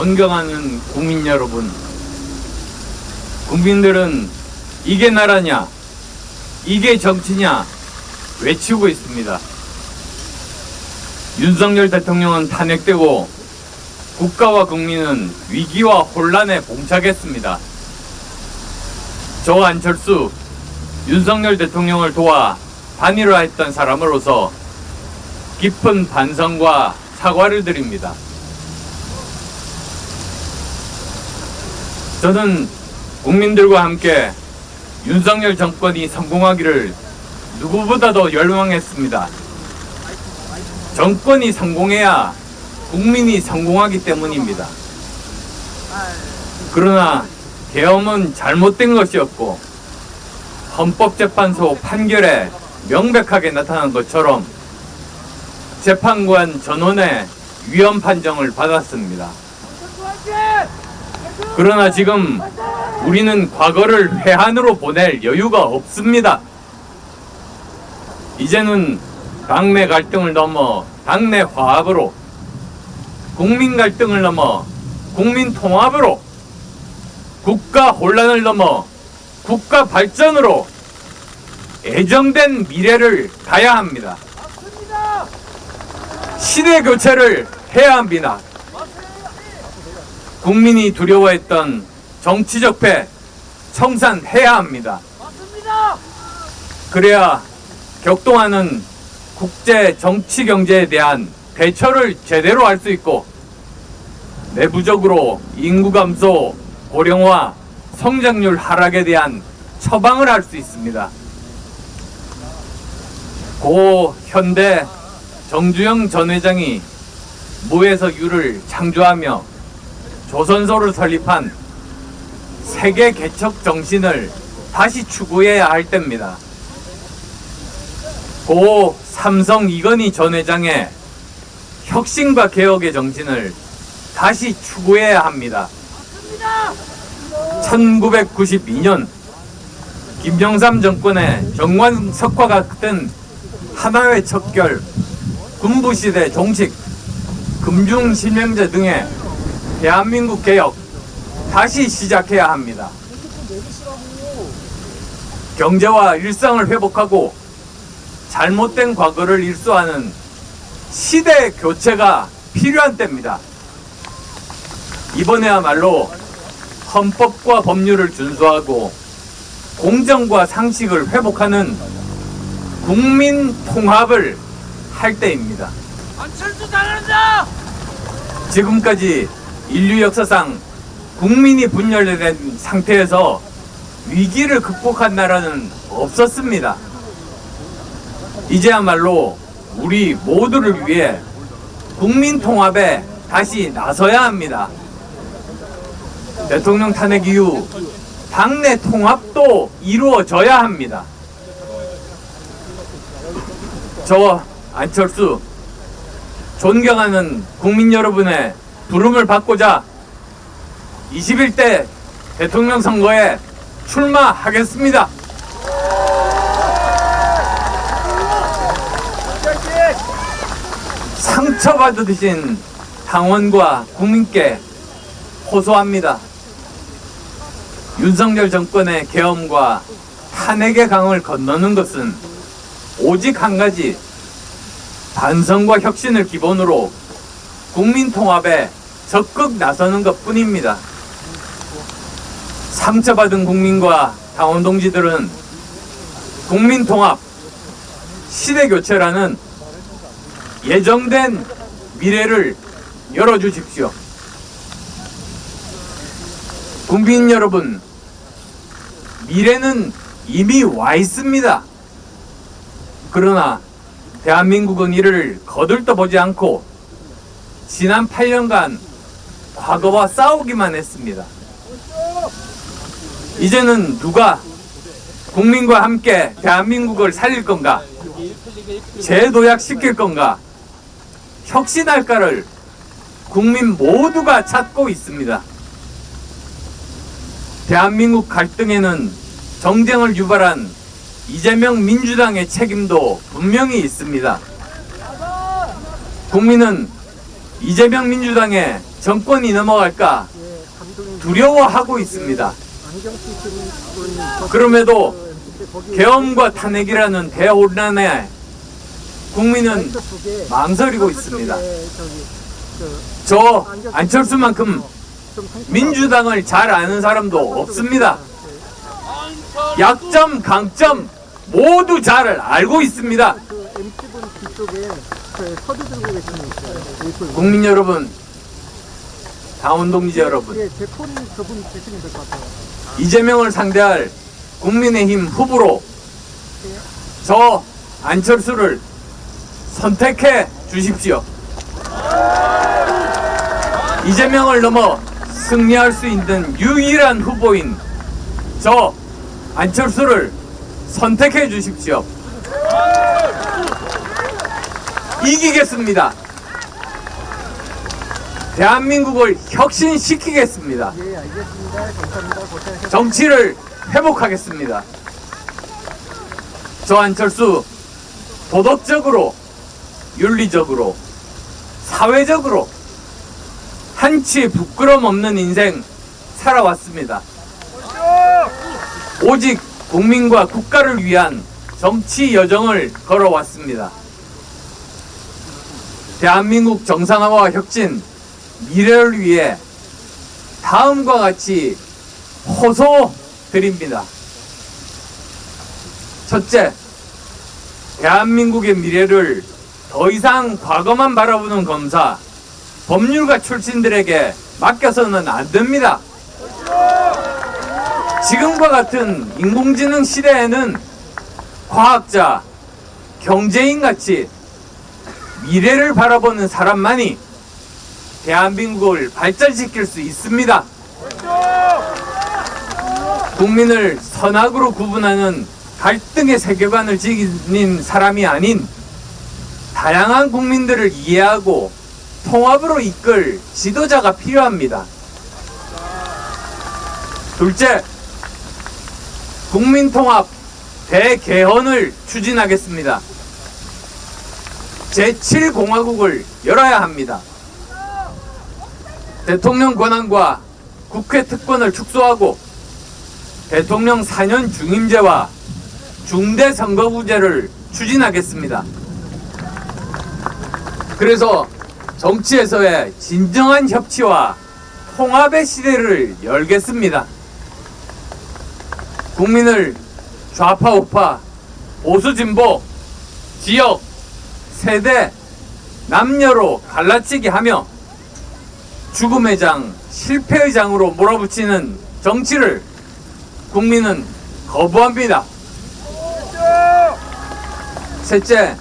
존경하는 국민 여러분, 국민들은 이게 나라냐, 이게 정치냐 외치고 있습니다. 윤석열 대통령은 탄핵되고 국가와 국민은 위기와 혼란에 봉착했습니다. 저 안철수, 윤석열 대통령을 도와 단일화했던 사람으로서 깊은 반성과 사과를 드립니다. 저는 국민들과 함께 윤석열 정권이 성공하기를 누구보다도 열망했습니다. 정권이 성공해야 국민이 성공하기 때문입니다. 그러나 계엄은 잘못된 것이었고 헌법재판소 판결에 명백하게 나타난 것처럼 재판관 전원의 위헌 판정을 받았습니다. 그러나 지금 우리는 과거를 회한으로 보낼 여유가 없습니다. 이제는 당내 갈등을 넘어 당내 화합으로 국민 갈등을 넘어 국민 통합으로 국가 혼란을 넘어 국가 발전으로 애정된 미래를 가야 합니다. 시대 교체를 해야 합니다. 국민이 두려워했던 정치적 패 청산해야 합니다. 그래야 격동하는 국제 정치 경제에 대한 대처를 제대로 할 수 있고 내부적으로 인구 감소, 고령화, 성장률 하락에 대한 처방을 할 수 있습니다. 고 현대 정주영 전 회장이 무에서 유를 창조하며 조선소를 설립한 세계 개척 정신을 다시 추구해야 할 때입니다. 고 삼성 이건희 전 회장의 혁신과 개혁의 정신을 다시 추구해야 합니다. 1992년 김영삼 정권의 정관석화 같은 하나회 척결, 군부시대 종식, 금융실명제 등의 대한민국 개혁 다시 시작해야 합니다. 경제와 일상을 회복하고 잘못된 과거를 일소하는 시대 교체가 필요한 때입니다. 이번에야말로 헌법과 법률을 준수하고 공정과 상식을 회복하는 국민 통합을 할 때입니다. 지금까지 인류 역사상 국민이 분열된 상태에서 위기를 극복한 나라는 없었습니다. 이제야말로 우리 모두를 위해 국민 통합에 다시 나서야 합니다. 대통령 탄핵 이후 당내 통합도 이루어져야 합니다. 저 안철수 존경하는 국민 여러분의 부름을 받고자 21대 대통령 선거에 출마하겠습니다. 상처받으신 당원과 국민께 호소합니다. 윤석열 정권의 계엄과 탄핵의 강을 건너는 것은 오직 한 가지 반성과 혁신을 기본으로 국민 통합에 적극 나서는 것 뿐입니다. 상처받은 국민과 당원 동지들은 국민 통합, 시대 교체라는 예정된 미래를 열어주십시오. 국민 여러분, 미래는 이미 와 있습니다. 그러나 대한민국은 이를 거들떠 보지 않고 지난 8년간 과거와 싸우기만 했습니다. 이제는 누가 국민과 함께 대한민국을 살릴 건가? 재도약시킬 건가? 혁신할까를 국민 모두가 찾고 있습니다. 대한민국 갈등에는 정쟁을 유발한 이재명 민주당의 책임도 분명히 있습니다. 국민은 이재명 민주당의 정권이 넘어갈까 두려워하고 있습니다. 그럼에도 계엄과 탄핵이라는 대혼란에 국민은 망설이고 있습니다. 저 안철수만큼 민주당을 잘 아는 사람도 없습니다. 약점, 강점 모두 잘 알고 있습니다. 그 MC분 뒤쪽에 그 서류 들고 계신 분 있어요. 국민 여러분, 당원동지 여러분, 예, 제폰 그분 주시면 될 것 같아요. 이재명을 상대할 국민의힘 후보로 저 안철수를 선택해 주십시오. 이재명을 넘어 승리할 수 있는 유일한 후보인 저 안철수를 선택해 주십시오. 이기겠습니다. 대한민국을 혁신시키겠습니다. 정치를 회복하겠습니다. 저 안철수 도덕적으로, 윤리적으로, 사회적으로 한치 부끄럼 없는 인생 살아왔습니다. 오직 국민과 국가를 위한 정치 여정을 걸어왔습니다. 대한민국 정상화와 혁신, 미래를 위해 다음과 같이 호소 드립니다. 첫째, 대한민국의 미래를 더 이상 과거만 바라보는 검사, 법률가 출신들에게 맡겨서는 안 됩니다. 지금과 같은 인공지능 시대에는 과학자, 경제인 같이 미래를 바라보는 사람만이 대한민국을 발전시킬 수 있습니다. 국민을 선악으로 구분하는 갈등의 세계관을 지닌 사람이 아닌 다양한 국민들을 이해하고 통합으로 이끌 지도자가 필요합니다. 둘째, 국민통합 대개헌을 추진하겠습니다. 제7공화국을 열어야 합니다. 대통령 권한과 국회 특권을 축소하고 대통령 4년 중임제와 중대선거구제를 추진하겠습니다. 그래서 정치에서의 진정한 협치와 통합의 시대를 열겠습니다. 국민을 좌파 우파 보수 진보 지역 세대 남녀로 갈라치게 하며 죽음의 장 실패의 장으로 몰아붙이는 정치를 국민은 거부합니다. 셋째,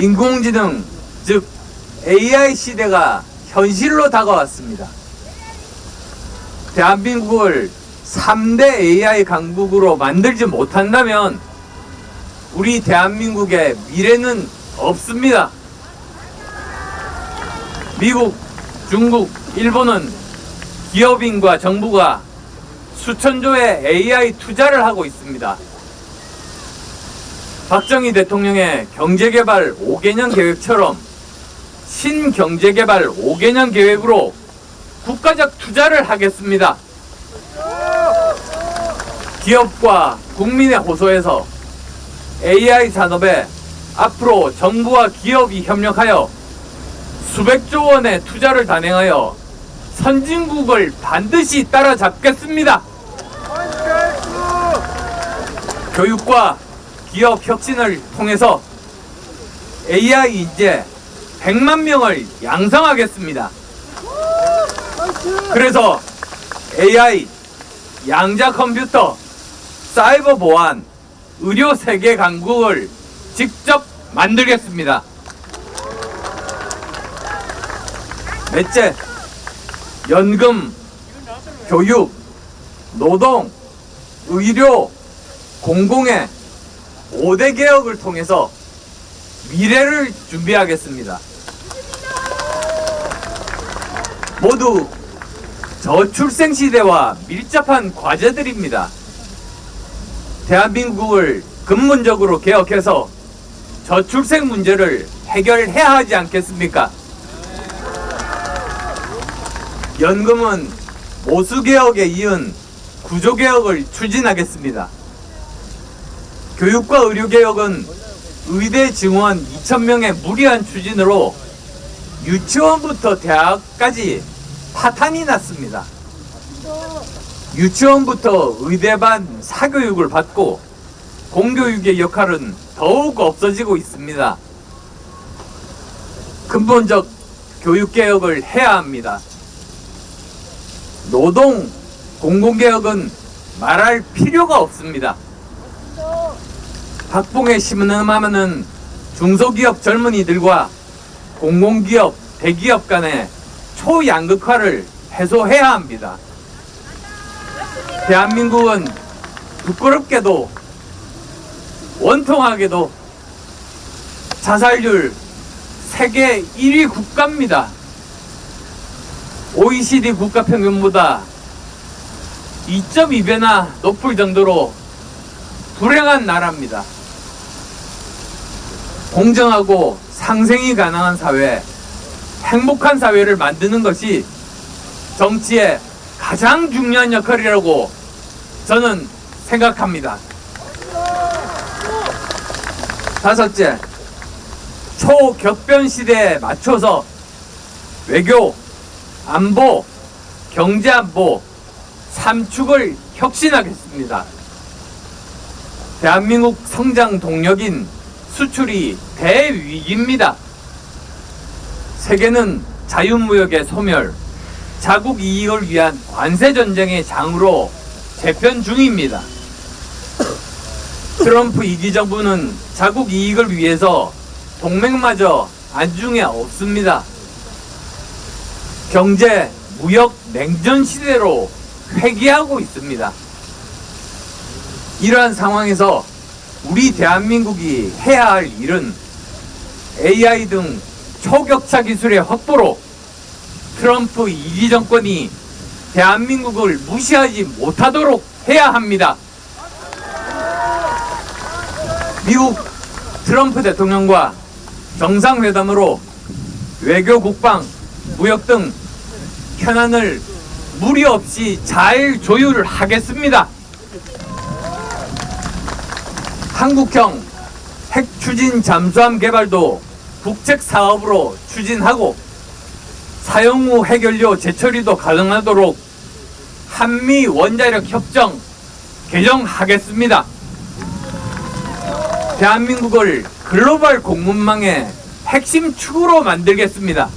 인공지능, 즉 AI 시대가 현실로 다가왔습니다. 대한민국을 3대 AI 강국으로 만들지 못한다면 우리 대한민국의 미래는 없습니다. 미국, 중국, 일본은 기업인과 정부가 수천조의 AI 투자를 하고 있습니다. 박정희 대통령의 경제개발 5개년 계획처럼 신경제개발 5개년 계획으로 국가적 투자를 하겠습니다. 기업과 국민의 호소에서 AI 산업에 앞으로 정부와 기업이 협력하여 수백조 원의 투자를 단행하여 선진국을 반드시 따라잡겠습니다. 교육과 기업 혁신을 통해서 AI 인재 100만 명을 양성하겠습니다. 그래서 AI, 양자 컴퓨터, 사이버 보안, 의료 세계 강국을 직접 만들겠습니다. 넷째, 연금, 교육, 노동, 의료, 공공의 5대 개혁을 통해서 미래를 준비하겠습니다. 모두 저출생 시대와 밀접한 과제들입니다. 대한민국을 근본적으로 개혁해서 저출생 문제를 해결해야 하지 않겠습니까? 연금은 모수개혁에 이은 구조개혁을 추진하겠습니다. 교육과 의료개혁은 의대 증원 2,000명의 무리한 추진으로 유치원부터 대학까지 파탄이 났습니다. 유치원부터 의대반 사교육을 받고 공교육의 역할은 더욱 없어지고 있습니다. 근본적 교육개혁을 해야 합니다. 노동, 공공개혁은 말할 필요가 없습니다. 박봉에 심음하면은 중소기업 젊은이들과 공공기업, 대기업 간의 초양극화를 해소해야 합니다. 대한민국은 부끄럽게도 원통하게도 자살률 세계 1위 국가입니다. OECD 국가 평균보다 2.2배나 높을 정도로 불행한 나라입니다. 공정하고 상생이 가능한 사회, 행복한 사회를 만드는 것이 정치의 가장 중요한 역할이라고 저는 생각합니다. 다섯째, 초격변 시대에 맞춰서 외교, 안보, 경제안보, 삼축을 혁신하겠습니다. 대한민국 성장 동력인 수출이 대위기입니다. 세계는 자유무역의 소멸, 자국 이익을 위한 관세 전쟁의 장으로 재편 중입니다. 트럼프 2기 정부는 자국 이익을 위해서 동맹마저 안중에 없습니다. 경제, 무역 냉전 시대로 회귀하고 있습니다. 이러한 상황에서 우리 대한민국이 해야 할 일은 AI 등 초격차 기술의 확보로 트럼프 2기 정권이 대한민국을 무시하지 못하도록 해야 합니다. 미국 트럼프 대통령과 정상회담으로 외교, 국방, 무역 등 현안을 무리 없이 잘 조율하겠습니다. 한국형 핵 추진 잠수함 개발도 국책 사업으로 추진하고 사용 후 해결료 재처리도 가능하도록 한미 원자력 협정 개정하겠습니다. 대한민국을 글로벌 공급망의 핵심 축으로 만들겠습니다.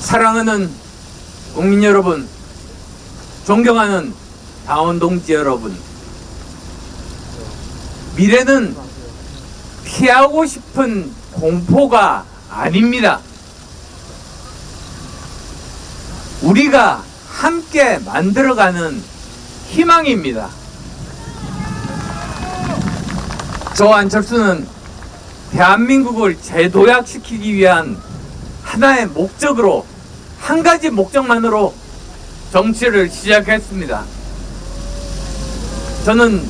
사랑하는 국민 여러분, 존경하는 당원 동지 여러분, 미래는 피하고 싶은 공포가 아닙니다. 우리가 함께 만들어가는 희망입니다. 저 안철수는 대한민국을 재도약시키기 위한 하나의 목적으로 한 가지 목적만으로 정치를 시작했습니다. 저는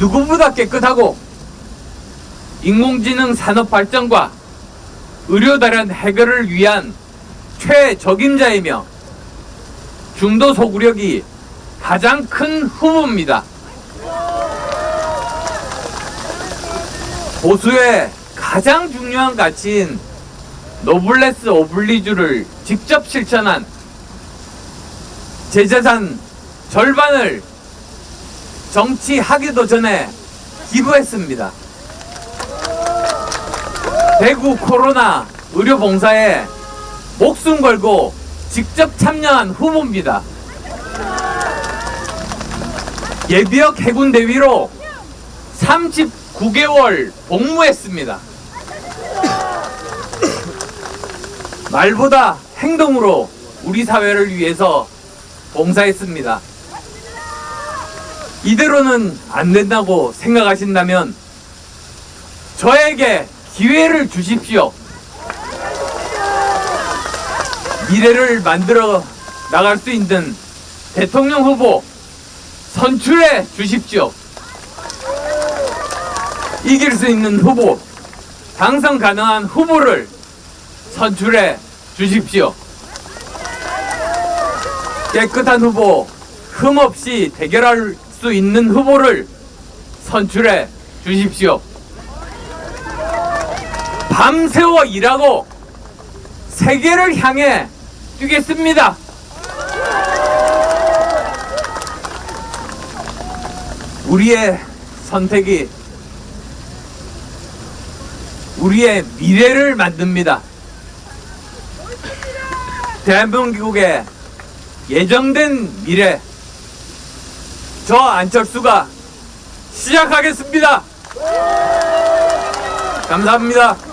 누구보다 깨끗하고 인공지능 산업 발전과 의료 다련 해결을 위한 최적임자이며 중도 소구력이 가장 큰 후보입니다. 보수의 가장 중요한 가치인 노블레스 오블리주를 직접 실천한 제 재산 절반을 정치하기도 전에 기부했습니다. 대구 코로나 의료 봉사에 목숨 걸고 직접 참여한 후보입니다. 예비역 해군 대위로 39개월 복무했습니다. 말보다 행동으로 우리 사회를 위해서 봉사했습니다. 이대로는 안 된다고 생각하신다면 저에게 기회를 주십시오. 미래를 만들어 나갈 수 있는 대통령 후보 선출해 주십시오. 이길 수 있는 후보, 당선 가능한 후보를 선출해 주십시오. 깨끗한 후보, 흠 없이 대결할 수 있는 후보를 선출해 주십시오. 밤새워 일하고 세계를 향해 뛰겠습니다. 우리의 선택이 우리의 미래를 만듭니다. 대한민국의 예정된 미래 저 안철수가 시작하겠습니다. 감사합니다.